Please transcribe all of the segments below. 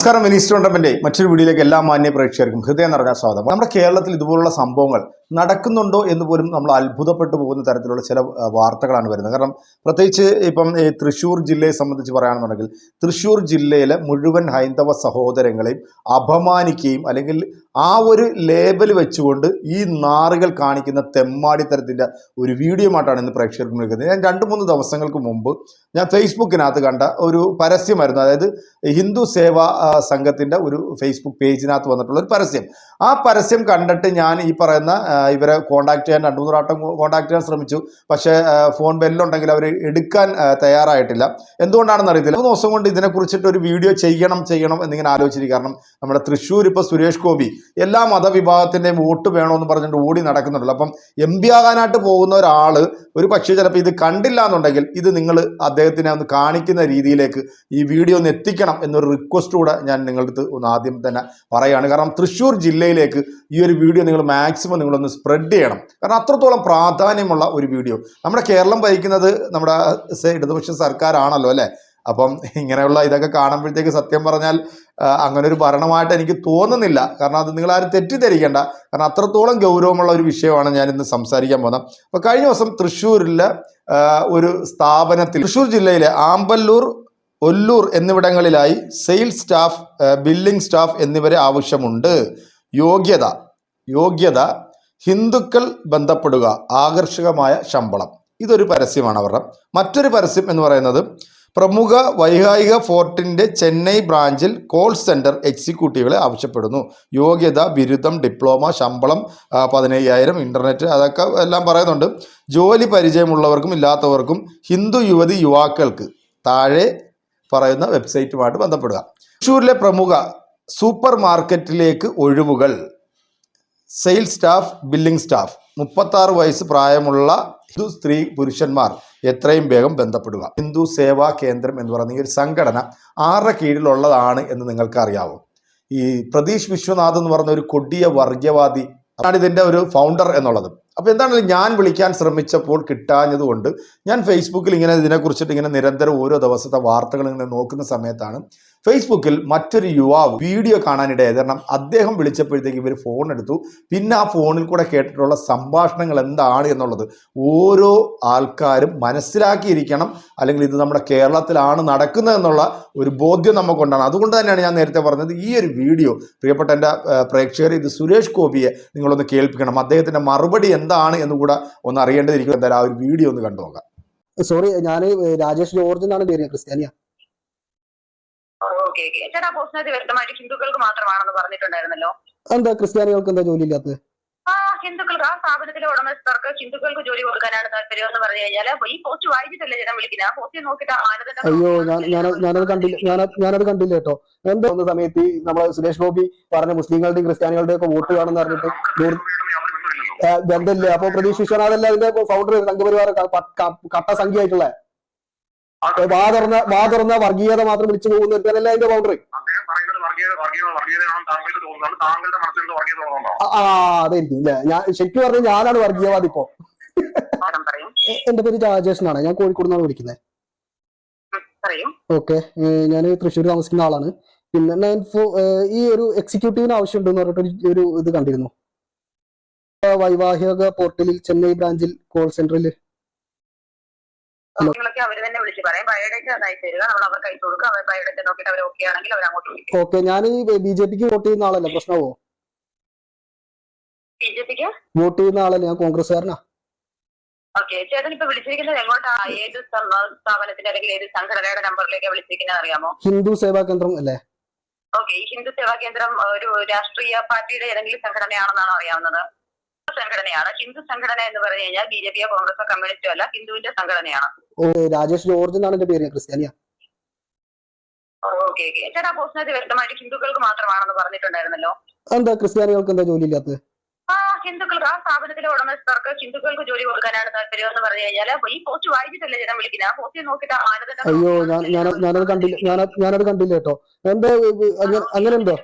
നമസ്കാരം മിനിസ്റ്റർ ഉണ്ടപ്പന്റെ മറ്റൊരു വീഡിയോയിലേക്ക് എല്ലാ മാന്യ പ്രേക്ഷകർക്കും ഹൃദയം നിറഞ്ഞ സ്വാഗതം. നമ്മുടെ കേരളത്തിൽ ഇതുപോലുള്ള സംഭവങ്ങൾ നടക്കുന്നുണ്ടോ എന്ന് പോലും നമ്മൾ അത്ഭുതപ്പെട്ടു പോകുന്ന തരത്തിലുള്ള ചില വാർത്തകളാണ് വരുന്നത്. കാരണം പ്രത്യേകിച്ച് ഇപ്പം തൃശ്ശൂർ ജില്ലയെ സംബന്ധിച്ച് പറയുകയാണെന്നുണ്ടെങ്കിൽ തൃശ്ശൂർ ജില്ലയിലെ മുഴുവൻ ഹൈന്ദവ സഹോദരങ്ങളെയും അപമാനിക്കുകയും അല്ലെങ്കിൽ ആ ഒരു ലേബൽ വെച്ചുകൊണ്ട് ഈ നാറുകൾ കാണിക്കുന്ന തെമ്മാടിത്തരത്തിന്റെ ഒരു വീഡിയോ ആയിട്ടാണ് ഇന്ന് പ്രേക്ഷകർക്ക് നിൽക്കുന്നത് ഞാൻ രണ്ട് മൂന്ന് ദിവസങ്ങൾക്ക് മുമ്പ് ഞാൻ ഫേസ്ബുക്കിനകത്ത് കണ്ട ഒരു പരസ്യമായിരുന്നു. അതായത് ഹിന്ദു സേവാ സംഘത്തിന്റെ ഒരു ഫേസ്ബുക്ക് പേജിനകത്ത് വന്നിട്ടുള്ള ഒരു പരസ്യം. ആ പരസ്യം കണ്ടിട്ട് ഞാൻ ഈ പറയുന്ന ഇവരെ കോണ്ടാക്ട് ചെയ്യാൻ രണ്ട് മൂന്ന് വട്ടം കോൺടാക്ട് ചെയ്യാൻ ശ്രമിച്ചു. പക്ഷേ ഫോൺ ബെല്ലുണ്ടെങ്കിൽ അവർ എടുക്കാൻ തയ്യാറായിട്ടില്ല. എന്തുകൊണ്ടാണെന്ന് അറിയത്തില്ല. മൂന്ന് ദിവസം കൊണ്ട് ഇതിനെക്കുറിച്ചിട്ട് ഒരു വീഡിയോ ചെയ്യണം ചെയ്യണം എന്നിങ്ങനെ ആലോചിച്ചിരിക്കും. കാരണം നമ്മുടെ തൃശ്ശൂർ ഇപ്പോൾ സുരേഷ് ഗോപി എല്ലാ മതവിഭാഗത്തിന്റെയും വോട്ട് വേണമെന്ന് പറഞ്ഞിട്ട് ഓടി നടക്കുന്നുണ്ടല്ലോ. അപ്പം എം പി ആകാനായിട്ട് പോകുന്ന ഒരാൾ ഒരു പക്ഷേ ചിലപ്പോൾ ഇത് കണ്ടില്ല എന്നുണ്ടെങ്കിൽ ഇത് നിങ്ങൾ അദ്ദേഹത്തിനെ ഒന്ന് കാണിക്കുന്ന രീതിയിലേക്ക് ഈ വീഡിയോ ഒന്ന് എത്തിക്കണം എന്നൊരു റിക്വസ്റ്റ് കൂടെ ഞാൻ നിങ്ങളുടെ അടുത്ത് ഒന്ന് ആദ്യം തന്നെ പറയുകയാണ്. കാരണം തൃശ്ശൂർ ജില്ലയിലേക്ക് ഈ ഒരു വീഡിയോ നിങ്ങൾ മാക്സിമം നിങ്ങളൊന്ന് സ്പ്രെഡ് ചെയ്യണം. കാരണം അത്രത്തോളം പ്രാധാന്യമുള്ള ഒരു വീഡിയോ നമ്മുടെ കേരളം ഭരിക്കുന്നത് നമ്മുടെ ഇടതുപക്ഷ സർക്കാരാണല്ലോ അല്ലേ? അപ്പം ഇങ്ങനെയുള്ള ഇതൊക്കെ കാണുമ്പോഴത്തേക്ക് സത്യം പറഞ്ഞാൽ അങ്ങനെ ഒരു ഭരണമായിട്ട് എനിക്ക് തോന്നുന്നില്ല. കാരണം അത് നിങ്ങൾ ആരും തെറ്റിദ്ധരിക്കേണ്ട. കാരണം അത്രത്തോളം ഗൗരവമുള്ള ഒരു വിഷയമാണ് ഞാൻ ഇന്ന് സംസാരിക്കാൻ പോകുന്നത്. അപ്പോൾ കഴിഞ്ഞ ദിവസം തൃശ്ശൂരിലെ ഒരു സ്ഥാപനത്തിൽ തൃശ്ശൂർ ജില്ലയിലെ ആമ്പല്ലൂർ ഒല്ലൂർ എന്നിവിടങ്ങളിലായി സെയിൽസ് സ്റ്റാഫ് ബില്ലിംഗ് സ്റ്റാഫ് എന്നിവരെ ആവശ്യമുണ്ട്. യോഗ്യത യോഗ്യത ഹിന്ദുക്കൾ ബന്ധപ്പെടുക ആകർഷകമായ ശമ്പളം. ഇതൊരു പരസ്യമാണ് അവരുടെ. മറ്റൊരു പരസ്യം എന്ന് പറയുന്നത് പ്രമുഖ വൈകാരിക ഫോർട്ടിന്റെ ചെന്നൈ ബ്രാഞ്ചിൽ കോൾ സെന്റർ എക്സിക്യൂട്ടീവുകളെ ആവശ്യപ്പെടുന്നു. യോഗ്യത ബിരുദം ഡിപ്ലോമ ശമ്പളം പതിനയ്യായിരം ഇന്റർനെറ്റ് അതൊക്കെ എല്ലാം പറയുന്നുണ്ട്. ജോലി പരിചയമുള്ളവർക്കും ഇല്ലാത്തവർക്കും ഹിന്ദു യുവതി യുവാക്കൾക്ക് താഴെ പറയുന്ന വെബ്സൈറ്റുമായിട്ട് ബന്ധപ്പെടുക. തൃശ്ശൂരിലെ പ്രമുഖ സൂപ്പർ മാർക്കറ്റിലേക്ക് ഒഴിവുകൾ. Sales staff billing staff. മുപ്പത്താറ് വയസ്സ് പ്രായമുള്ള ഹിന്ദു സ്ത്രീ പുരുഷന്മാർ. എത്രയും വേഗം ബന്ധപ്പെടുക. ഹിന്ദു സേവാ കേന്ദ്രം എന്ന് പറയുന്ന ഈ ഒരു സംഘടന ആരുടെ കീഴിലുള്ളതാണ് എന്ന് നിങ്ങൾക്കറിയാവും? ഈ പ്രതീഷ് വിശ്വനാഥ് എന്ന് പറഞ്ഞ ഒരു കൊടിയ വർഗീയവാദി ആണ് ഇതിന്റെ ഒരു ഫൗണ്ടർ എന്നുള്ളത്. അപ്പോൾ എന്താണെങ്കിലും ഞാൻ വിളിക്കാൻ ശ്രമിച്ചപ്പോൾ കിട്ടാഞ്ഞതുകൊണ്ട് ഞാൻ ഫേസ്ബുക്കിൽ ഇങ്ങനെ ഇതിനെക്കുറിച്ചിട്ട് ഇങ്ങനെ നിരന്തരം ഓരോ ദിവസത്തെ വാർത്തകൾ ഇങ്ങനെ നോക്കുന്ന സമയത്താണ് ഫേസ്ബുക്കിൽ മറ്റൊരു യുവാവ് വീഡിയോ കാണാനിടയായത് കാരണം അദ്ദേഹം വിളിച്ചപ്പോഴത്തേക്ക് ഇവർ ഫോൺ എടുത്തു പിന്നെ ആ ഫോണിൽ കൂടെ കേട്ടിട്ടുള്ള സംഭാഷണങ്ങൾ എന്താണ് എന്നുള്ളത് ഓരോ ആൾക്കാരും മനസ്സിലാക്കിയിരിക്കണം. അല്ലെങ്കിൽ ഇത് നമ്മുടെ കേരളത്തിലാണ് നടക്കുന്നത് എന്നുള്ള ഒരു ബോധ്യം നമുക്കുണ്ടാണ് അതുകൊണ്ട് തന്നെയാണ് ഞാൻ നേരത്തെ പറഞ്ഞത് ഈ ഒരു വീഡിയോ പ്രിയപ്പെട്ട എന്റെ പ്രേക്ഷകർ ഇത് സുരേഷ് ഗോപിയെ നിങ്ങളൊന്ന് കേൾപ്പിക്കണം. അദ്ദേഹത്തിന്റെ മറുപടി എന്താണ് എന്ന് കൂടെ ഒന്ന് അറിയേണ്ടതിരിക്കും എന്തായാലും ആ ഒരു വീഡിയോ ഒന്ന് കണ്ടു നോക്കാം സോറി ഞാൻ രാജേഷ് ജോർജ് എന്നാണ് പേര് ക്രിസ്ത്യാനിയാ. Okay okay. ചേട്ടാ പോസ്റ്റിനകത്ത് വ്യക്തമായിട്ട് ഹിന്ദുക്കൾക്ക് മാത്രമാണെന്ന് പറഞ്ഞിട്ടുണ്ടായിരുന്നല്ലോ. എന്താ ക്രിസ്ത്യാനികൾക്ക് എന്താ ജോലി ഇല്ലാത്തത്? ആ ഹിന്ദുക്കൾക്ക് ആ സ്ഥാപനത്തിലെ ഉടമസ്ഥർക്ക് ഹിന്ദുക്കൾക്ക് ജോലി കൊടുക്കാനാണ് താല്പര്യം എന്ന് പറഞ്ഞു കഴിഞ്ഞാൽ ഈ പോസ്റ്റ് വായിച്ചിട്ടല്ലേ ചേട്ടൻ വിളിക്കുന്നത് ആ പോസ്റ്റ് നോക്കിയിട്ട് മാനദണ്ഡം അയ്യോ ഞാൻ ഞാനത് കണ്ടില്ല ഞാൻ ഞാനത് കണ്ടില്ല കേട്ടോ. എന്താ വന്ന സമയത്ത് നമ്മളെ സുരേഷ് ഗോപി പറഞ്ഞ മുസ്ലിങ്ങളുടെയും ക്രിസ്ത്യാനികളുടെയും ഒക്കെ വോട്ട് വേണമെന്ന് പറഞ്ഞിട്ട് ബന്ധമില്ല? അപ്പൊ പ്രതീഷ് വിശ്വനാഥല്ല അതിന്റെ ഫൗണ്ടർ സംഘപരിവാർ കട്ട സംഖ്യ ആയിട്ടുള്ള വാതർന്ന വാ തുറന്ന വർഗീയത മാത്രം വിളിച്ചു പോകുന്ന ഒരുത്തനല്ല അതിന്റെ ബൗണ്ടറി ആ അതായിരിക്കും ഇല്ല. ഞാൻ ശരിക്കും പറഞ്ഞു ഞാനാണ് വർഗീയവാദി ഇപ്പോ. എന്റെ പേര് രാജേഷ് എന്നാണ് ഞാൻ കോഴിക്കോട് നിന്നാണ് വിളിക്കുന്നത് ഓക്കെ. ഞാൻ തൃശ്ശൂർ താമസിക്കുന്ന ആളാണ്. പിന്നെ നയൻ ഫോർ ഈ ഒരു എക്സിക്യൂട്ടീവിന് ആവശ്യമുണ്ടെന്ന് പറഞ്ഞിട്ട് ഒരു- ഇത് കണ്ടിരുന്നു. വൈവാഹിക പോർട്ടലിൽ ചെന്നൈ ബ്രാഞ്ചിൽ കോൾ സെന്ററിൽ അവർ തന്നെ വിളിച്ച് പറയും ബയോഡേറ്റ അയച്ചു തരിക. നമ്മൾ അവർക്ക് അയച്ചു കൊടുക്കുക. അവർ ബയോഡേറ്റ നോക്കിയിട്ട് അവർ ഓക്കെ ആണെങ്കിൽ അവർ അങ്ങോട്ട് വിളിക്കും. ഓക്കെ ഞാൻ ഈ ബി ജെ പിക്ക് വോട്ട് ചെയ്യുന്ന ആളല്ലേ? പ്രശ്നമോ ബി ജെ പിക്ക്? വോട്ട് ചെയ്യുന്ന ആളല്ല? ഞാൻ കോൺഗ്രസ്സുകാരനാ. ഓക്കെ ചേട്ടൻ ഇപ്പൊ വിളിച്ചിരിക്കുന്നത് എങ്ങോട്ടാ? ഏത് സ്ഥാ- സ്ഥാപനത്തിന്റെ അല്ലെങ്കിൽ ഏത് സംഘടനയുടെ നമ്പറിലേക്ക് വിളിച്ചിരിക്കുന്നത് അറിയാമോ? ഹിന്ദു സേവാ കേന്ദ്രം അല്ലേ? ഓക്കെ ഈ ഹിന്ദു സേവാ കേന്ദ്രം ഒരു രാഷ്ട്രീയ പാർട്ടിയുടെ ഏതെങ്കിലും സംഘടനയാണെന്നാണോ അറിയാവുന്നത്? സംഘടനയാണ്. ഹിന്ദു സംഘടന എന്ന് പറഞ്ഞു കഴിഞ്ഞാൽ ബി ജെ പിയോ കോൺഗ്രസോ കമ്മ്യൂണിസ്റ്റോ അല്ല ഹിന്ദുവിന്റെ സംഘടനയാണ്. ഓ, രാജേഷ് ജോർജ് എന്നാണ് എന്റെ പേര് ക്രിസ്ത്യാനിയാ. Okay okay. ചേട്ടാ പോസ്റ്റിനകത്ത് വ്യക്തമായിട്ട് ഹിന്ദുക്കൾക്ക് മാത്രമാണെന്ന് പറഞ്ഞിട്ടുണ്ടായിരുന്നല്ലോ. എന്താ ക്രിസ്ത്യാനികൾക്ക് എന്താ ജോലി ഇല്ലാത്തത്? ആ ഹിന്ദുക്കൾക്ക് ആ സ്ഥാപനത്തിലെ ഉടമസ്ഥർക്ക് ഹിന്ദുക്കൾക്ക് ജോലി കൊടുക്കാനാണ് താല്പര്യം എന്ന് പറഞ്ഞു കഴിഞ്ഞാൽ ഈ പോസ്റ്റ് വായിച്ചിട്ടല്ലേ ചേട്ടൻ വിളിക്കുന്നത് ആ പോസ്റ്റ് നോക്കിയിട്ട് ആ മാനദണ്ഡം അയ്യോ ഞാൻ ഞാനത് കണ്ടില്ല ഞാൻ ഞാനത് കണ്ടില്ല കേട്ടോ. എന്താ അങ്ങനെ ഉണ്ടോ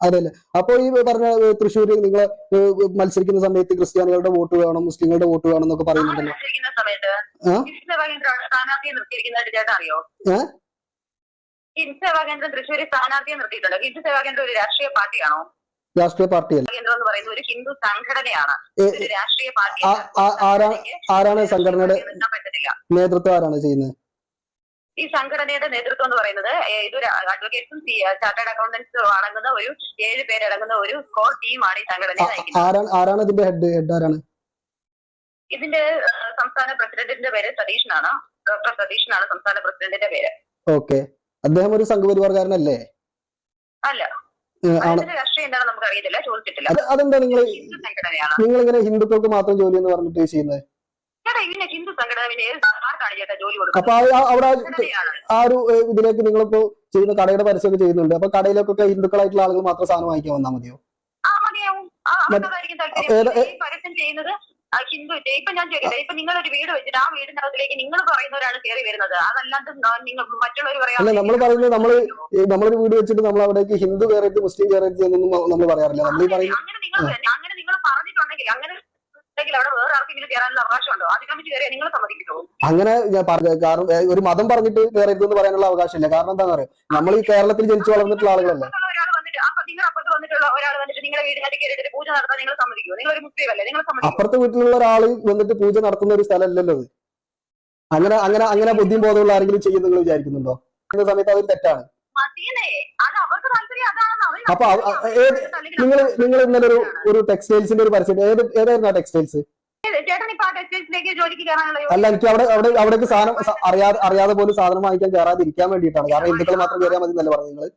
അതെല്ലേ? അപ്പൊ ഈ പറഞ്ഞ തൃശ്ശൂര് നിങ്ങൾ മത്സരിക്കുന്ന സമയത്ത് ക്രിസ്ത്യാനികളുടെ വോട്ട് വേണം മുസ്ലിങ്ങളുടെ വോട്ട് വേണം എന്നൊക്കെ പറയുന്നുണ്ടല്ലോ. മത്സരിക്കുന്ന ഹിന്ദു സേവാ കേന്ദ്രം സ്ഥാനാർത്ഥിയെ നിർത്തിയിരിക്കുന്നതായിട്ട് ചേട്ടൻ അറിയോ? ഏ? ഹിന്ദു സേവാ കേന്ദ്രം തൃശ്ശൂരിൽ സ്ഥാനാർത്ഥിയെ നിർത്തിയിട്ടുണ്ട്. ഹിന്ദു സേവാ കേന്ദ്രം ഒരു രാഷ്ട്രീയ പാർട്ടിയാണോ? രാഷ്ട്രീയ പാർട്ടിയല്ല. കേന്ദ്രം എന്ന് പറയുന്നത് ഒരു ഹിന്ദു സംഘടനയാണ്. രാഷ്ട്രീയ പാർട്ടി ആ- ആ- ആരാ- ആരാണ് സംഘടനയുടെ നേതൃത്വം ആരാണ് ചെയ്യുന്നത്? ഈ സംഘടനയുടെ നേതൃത്വം എന്ന് പറയുന്നത് ഇതൊരു അഡ്വക്കേറ്റ്സും ചാർട്ടേഡ് അക്കൗണ്ടൻസും അടങ്ങുന്ന ഒരു ഏഴ് പേരടങ്ങുന്ന ഒരു കോർ ടീമാണ് ഈ സംഘടനയെ നയിക്കുന്നത്. ആരാണ് ഇതിന്റെ ഹെഡ് ഹെഡ് ആരാണ്? ഇതിന്റെ സംസ്ഥാന പ്രസിഡന്റിന്റെ പേര് സതീഷനാണ്. ഡോക്ടർ സതീഷനാണ് സംസ്ഥാന പ്രസിഡന്റിന്റെ പേര്. ഓക്കെ. അദ്ദേഹം ഒരു സംഘപരിവാർകാരനല്ലേ അല്ല. ഏ, ആണ്. രാഷ്ട്രീയം എന്താണെന്ന് നമുക്ക് അറിയത്തില്ല ചോദിച്ചിട്ടില്ല അതെന്താ നിങ്ങൾ നിങ്ങൾ ഇങ്ങനെ ഹിന്ദുക്കൾക്ക് മാത്രം ജോലി എന്ന് പറഞ്ഞിട്ട് ചെയ്യുന്നത്? അപ്പൊ അവിടെ ആ ഒരു ഇതിലേക്ക് നിങ്ങളിപ്പോ ചെയ്യുന്ന കടയുടെ പരസ്യമൊക്കെ ചെയ്യുന്നുണ്ട്. അപ്പൊ കടയിലേക്കൊക്കെ ഹിന്ദുക്കളായിട്ടുള്ള ആളുകൾ മാത്രം സാധനം വാങ്ങിക്കാൻ വന്നാൽ മതിയോ? പരസ്യം ചെയ്യുന്നത് ഹിന്ദു ഇപ്പൊ ഞാൻ ചോദിക്കട്ടെ ഇപ്പൊ നിങ്ങളൊരു വീട് വെച്ചിട്ട് ആ വീടിനകത്തിലേക്ക് നിങ്ങൾ പറയുന്നവരാണ് കയറി വരുന്നത്. അതല്ലാണ്ട് നിങ്ങൾ മറ്റുള്ളവർ പറയാം നമ്മൾ പറയുന്നത് നമ്മൾ നമ്മളൊരു വീട് വെച്ചിട്ട് നമ്മൾ അവിടേക്ക് ഹിന്ദു കയറിയിട്ട് മുസ്ലിം കയറിയിട്ട് എന്നൊന്നും നമ്മൾ പറയാറില്ല. നമ്മൾ അങ്ങനെ നിങ്ങൾ അങ്ങനെ നിങ്ങൾ പറഞ്ഞിട്ടുണ്ടെങ്കിൽ അങ്ങനെ ഉണ്ടെങ്കിൽ അവിടെ വേറെ ആർക്കെങ്കിലും കയറാനുള്ള അവകാശമുണ്ടോ അതിക്രമിച്ച് കയറിയാൽ നിങ്ങൾ സമ്മതിക്കുമോ അങ്ങനെ ഞാൻ പറഞ്ഞ കാരണം ഒരു മതം പറഞ്ഞിട്ട് കയറരുത് എന്ന് പറയാനുള്ള അവകാശമില്ല. കാരണം എന്താണെന്ന് പറയുക നമ്മൾ ഈ കേരളത്തിൽ ജനിച്ചു വളർന്നിട്ടുള്ള ആളുകളല്ലേ? അപ്പുറത്ത് വീട്ടിലുള്ള ഒരാൾ വന്നിട്ട് പൂജ നടത്തുന്ന ഒരു സ്ഥലമല്ലല്ലോ അത്. അങ്ങനെ അങ്ങനെ അങ്ങനെ ബുദ്ധിയും ബോധമുള്ള ആരെങ്കിലും ചെയ്യുന്നു നിങ്ങൾ വിചാരിക്കുന്നുണ്ടോ? സമയത്ത് അതൊരു തെറ്റാണ് മതിയെന്നേ അത് അവർക്ക് താല്പര്യം അതാണെന്ന് അവർ അപ്പൊ നിങ്ങൾ നിങ്ങൾ ഇന്നലെ ഒരു ഒരു ടെക്സ്റ്റൈൽസിന്റെ ഒരു പരസ്യം ഏത് ഏതായിരുന്നു ആ ടെക്സ്റ്റൈൽസ് അല്ല എനിക്ക് അവിടെ അവിടെ അവിടേക്ക് സാധനം അറിയാതെ അറിയാതെ പോലും സാധനം വാങ്ങിക്കാൻ കയറാതിരിക്കാൻ വേണ്ടിയിട്ടാണ്. കാരണം ഹിന്ദുക്കൾ മാത്രം കയറിയാൽ മതി എന്നല്ലേ പറഞ്ഞു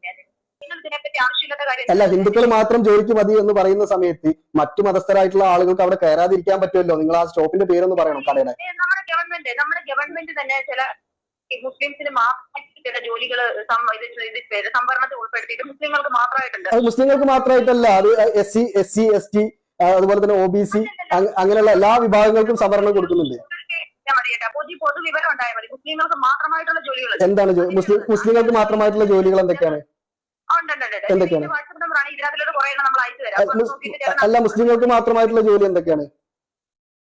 ആവശ്യമില്ലാത്ത അല്ല ഹിന്ദുക്കൾ മാത്രം ജോലിക്ക് മതി എന്ന് പറയുന്ന സമയത്ത് മറ്റു മതസ്ഥരായിട്ടുള്ള ആളുകൾക്ക് അവിടെ കയറാതിരിക്കാൻ പറ്റുമല്ലോ? നിങ്ങൾ ആ സ്റ്റോപ്പിന്റെ പേരൊന്ന് പറയണം കടയുടെ. നമ്മുടെ ഗവൺമെന്റ് നമ്മുടെ ഗവൺമെന്റ് തന്നെ ചില മുസ്ലിംസിന് മാത്രം ചില ജോലികൾ സംവരണത്തിൽ ഉൾപ്പെടുത്തിയിട്ട് മുസ്ലിങ്ങൾക്ക് മാത്രമായിട്ടുണ്ട് അത് മുസ്ലിങ്ങൾക്ക് മാത്രമായിട്ടല്ല. അത് S C S C S T അതുപോലെ തന്നെ ഒ ബി സി അങ്ങനെയുള്ള എല്ലാ വിഭാഗങ്ങൾക്കും സംവരണം കൊടുക്കുന്നുണ്ട്. പൊതുവിവരം ഉണ്ടായാൽ മതി. മുസ്ലിങ്ങൾക്ക് മാത്രമായിട്ടുള്ള ജോലികൾ എന്താണ് മുസ്ലിങ്ങൾക്ക് മാത്രമായിട്ടുള്ള ജോലികൾ എന്തൊക്കെയാണ്? എന്തൊക്കെയാണ്? അല്ല, മുസ്ലിങ്ങൾക്ക് മാത്രമായിട്ടുള്ള ജോലി എന്തൊക്കെയാണ്?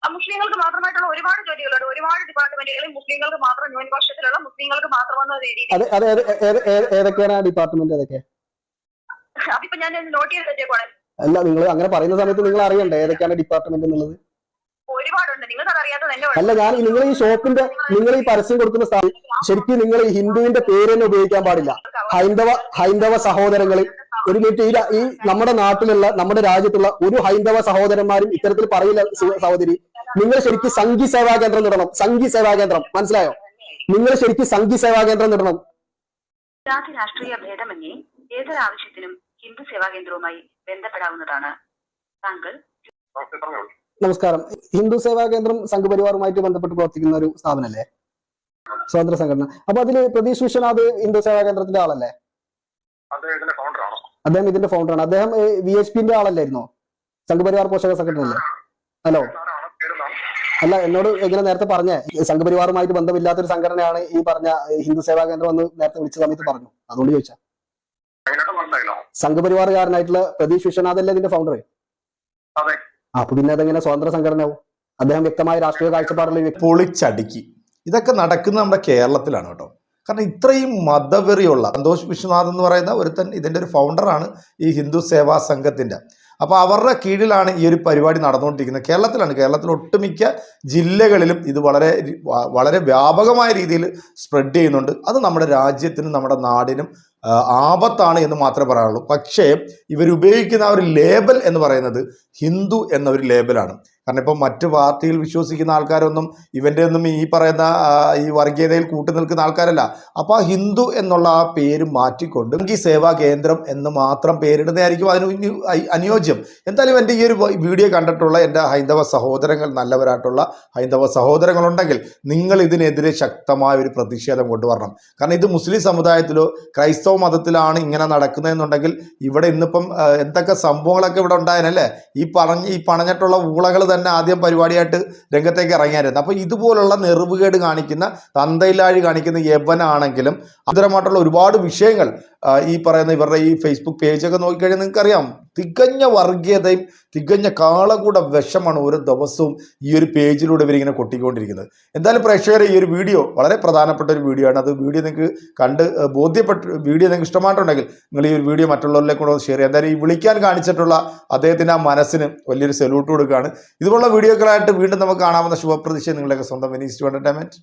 മുസ്ലിങ്ങൾക്ക് മാത്രമായിട്ടുള്ള ഒരുപാട് ജോലികളുണ്ട്. ഒരുപാട് ഡിപ്പാർട്ട്മെന്റുകളിൽ മുസ്ലിങ്ങൾക്ക് മാത്രം ന്യൂനപക്ഷത്തിലുള്ള മുസ്ലിങ്ങൾക്ക് മാത്രം എന്ന രീതിയിൽ ഏതൊക്കെയാണ് ഡിപ്പാർട്ട്മെന്റ് ഏതൊക്കെ? അതിപ്പോ ഞാൻ നോട്ട് ചെയ്ത് വെച്ചേക്കോളെ അല്ല നിങ്ങൾ അങ്ങനെ പറയുന്ന സമയത്ത് നിങ്ങൾ അറിയണ്ടേ ഏതൊക്കെയാണ് ഡിപ്പാർട്ട്മെന്റ് എന്നുള്ളത്? അല്ല ഞാൻ നിങ്ങൾ ഈ ഷോപ്പിന്റെ നിങ്ങൾ ഈ പരസ്യം കൊടുക്കുന്ന സ്ഥലം ശരിക്കും നിങ്ങൾ ഈ ഹിന്ദുവിന്റെ പേര് തന്നെ ഉപയോഗിക്കാൻ പാടില്ല. ഹൈന്ദവ ഹൈന്ദവ സഹോദരങ്ങൾ ഒരു മിനിറ്റ് ഈ ഈ നമ്മുടെ നാട്ടിലുള്ള നമ്മുടെ രാജ്യത്തുള്ള ഒരു ഹൈന്ദവ സഹോദരന്മാരും ഇത്തരത്തിൽ പറയില്ല സഹോദരി. നിങ്ങൾ ശരിക്കും സംഘി സേവാ കേന്ദ്രം ഇടണം സംഘി സേവാ കേന്ദ്രം. മനസ്സിലായോ? നിങ്ങൾ ശരിക്കും സംഘി സേവാ കേന്ദ്രം ഇടണം ജാതി രാഷ്ട്രീയ ഭേദമന്യേ ഏതൊരാവശ്യത്തിനും ഹിന്ദു സേവാ കേന്ദ്രവുമായി ബന്ധപ്പെടാവുന്നതാണ്. താങ്കൾ നമസ്കാരം. ഹിന്ദു സേവാ കേന്ദ്രം സംഘപരിവാറുമായിട്ട് ബന്ധപ്പെട്ട് പ്രവർത്തിക്കുന്ന ഒരു സ്ഥാപനല്ലേ സ്വാതന്ത്ര്യ സംഘടന അപ്പൊ അതിൽ പ്രതീഷ് വിശ്വനാഥ് ഹിന്ദു സേവാ കേന്ദ്രത്തിന്റെ ആളല്ലേ? അത് ഇതിന്റെ ഫൗണ്ടർ ആണ്? അദ്ദേഹം ഇതിന്റെ ഫൗണ്ടറാണ് അദ്ദേഹം വി എച്ച് പിന്റെ ആളല്ലായിരുന്നോ? സംഘപരിവാർ പോഷക സെക്രട്ടറി അല്ലേ? ഹലോ? അല്ല എന്നോട് ഇങ്ങനെ നേരത്തെ പറഞ്ഞ സംഘപരിവാറുമായിട്ട് ബന്ധമില്ലാത്തൊരു സംഘടനയാണ് ഈ പറഞ്ഞ ഹിന്ദു സേവാ കേന്ദ്രം എന്ന് നേരത്തെ വിളിച്ച സമയത്ത് പറഞ്ഞു. അതുകൊണ്ട് ചോദിച്ചാ സംഘപരിവാറുകാരനായിട്ടുള്ള പ്രതീഷ് വിശ്വനാഥ് അല്ലേ ഇതിന്റെ ഫൗണ്ടർ അതെ. അപ്പൊ പിന്നെ അതെങ്ങനെ സ്വതന്ത്ര സംഘടനയാവും? അദ്ദേഹം വ്യക്തമായ രാഷ്ട്രീയ കാഴ്ചപ്പാടുള്ള പൊളിച്ചടുക്കി. ഇതൊക്കെ നടക്കുന്നത് നമ്മുടെ കേരളത്തിലാണ് കേട്ടോ. കാരണം ഇത്രയും മതവെറിയുള്ള സന്തോഷ് വിശ്വനാഥ് എന്ന് പറയുന്ന ഒരുത്തൻ ഇതിന്റെ ഒരു ഫൗണ്ടറാണ് ഈ ഹിന്ദു സേവാ സംഘത്തിന്റെ. അപ്പോൾ അവരുടെ കീഴിലാണ് ഈ ഒരു പരിപാടി നടന്നുകൊണ്ടിരിക്കുന്നത്. കേരളത്തിലാണ്. കേരളത്തിൽ ഒട്ടുമിക്ക ജില്ലകളിലും ഇത് വളരെ വളരെ വ്യാപകമായ രീതിയിൽ സ്പ്രെഡ് ചെയ്യുന്നുണ്ട്. അത് നമ്മുടെ രാജ്യത്തിനും നമ്മുടെ നാടിനും ആപത്താണ് എന്ന് മാത്രമേ പറയാനുള്ളൂ. പക്ഷേ ഇവരുപയോഗിക്കുന്ന ഒരു ലേബൽ എന്ന് പറയുന്നത് ഹിന്ദു എന്ന ഒരു ലേബലാണ് കാരണം ഇപ്പം മറ്റു പാർട്ടിയിൽ വിശ്വസിക്കുന്ന ആൾക്കാരൊന്നും ഇവന്റെ ഒന്നും ഈ പറയുന്ന ഈ വർഗീയതയിൽ കൂട്ടു നിൽക്കുന്ന ആൾക്കാരല്ല. അപ്പോൾ ആ ഹിന്ദു എന്നുള്ള ആ പേര് മാറ്റിക്കൊണ്ട് ഈ സേവാ കേന്ദ്രം എന്ന് മാത്രം പേരിടുന്നതായിരിക്കും അതിന് അനുയോജ്യം. എന്തായാലും എന്റെ ഈ ഒരു വീഡിയോ കണ്ടിട്ടുള്ള എന്റെ ഹൈന്ദവ സഹോദരങ്ങൾ നല്ലവരായിട്ടുള്ള ഹൈന്ദവ സഹോദരങ്ങളുണ്ടെങ്കിൽ നിങ്ങൾ ഇതിനെതിരെ ശക്തമായ ഒരു പ്രതിഷേധം കൊണ്ടുവരണം. കാരണം ഇത് മുസ്ലിം സമുദായത്തിലോ ക്രൈസ്തവ മതത്തിലാണ് ഇങ്ങനെ നടക്കുന്നതെന്നുണ്ടെങ്കിൽ ഇവിടെ ഇന്നിപ്പം എന്തൊക്കെ സംഭവങ്ങളൊക്കെ ഇവിടെ ഉണ്ടായനല്ലേ? ഈ പറഞ്ഞ് ഈ പണഞ്ഞിട്ടുള്ള ഊളകൾ തന്നെ ആദ്യം പരിപാടിയായിട്ട് രംഗത്തേക്ക് ഇറങ്ങിയായിരുന്നു. അപ്പോൾ ഇതുപോലുള്ള നെറിവുകേട് കാണിക്കുന്ന തന്തയിലാഴി കാണിക്കുന്ന യവനാണെങ്കിലും അതരമായിട്ടുള്ള ഒരുപാട് വിഷയങ്ങൾ ഈ പറയുന്ന ഇവരുടെ ഈ ഫേസ്ബുക്ക് പേജൊക്കെ നോക്കിക്കഴിഞ്ഞാൽ നിങ്ങൾക്ക് അറിയാം തികഞ്ഞ വർഗീയതയും തികഞ്ഞ കാളകൂട വിഷമാണ് ഓരോ ദിവസവും ഈ ഒരു പേജിലൂടെ ഇവരിങ്ങനെ കൊട്ടിക്കൊണ്ടിരിക്കുന്നത്. എന്തായാലും പ്രേക്ഷകരെ ഈ ഒരു വീഡിയോ വളരെ പ്രധാനപ്പെട്ട ഒരു വീഡിയോ ആണ്. അത് വീഡിയോ നിങ്ങൾക്ക് കണ്ട് ബോധ്യപ്പെട്ട് വീഡിയോ നിങ്ങൾക്ക് ഇഷ്ടമായിട്ടുണ്ടെങ്കിൽ നിങ്ങൾ ഈ ഒരു വീഡിയോ മറ്റുള്ളവരിലേക്ക് കൂടെ ഷെയർ ചെയ്യുക. എന്തായാലും ഈ വിളിക്കാൻ കാണിച്ചിട്ടുള്ള അദ്ദേഹത്തിന്റെ ആ മനസ്സിന് വലിയൊരു സല്യൂട്ട് കൊടുക്കുകയാണ്. ഇതുപോലുള്ള വീഡിയോകളായിട്ട് വീണ്ടും നമുക്ക് കാണാവുന്ന ശുഭപ്രതീക്ഷ നിങ്ങളുടെയൊക്കെ സ്വന്തം വിനീസ്റ്റ് എന്റർടൈൻമെന്റ്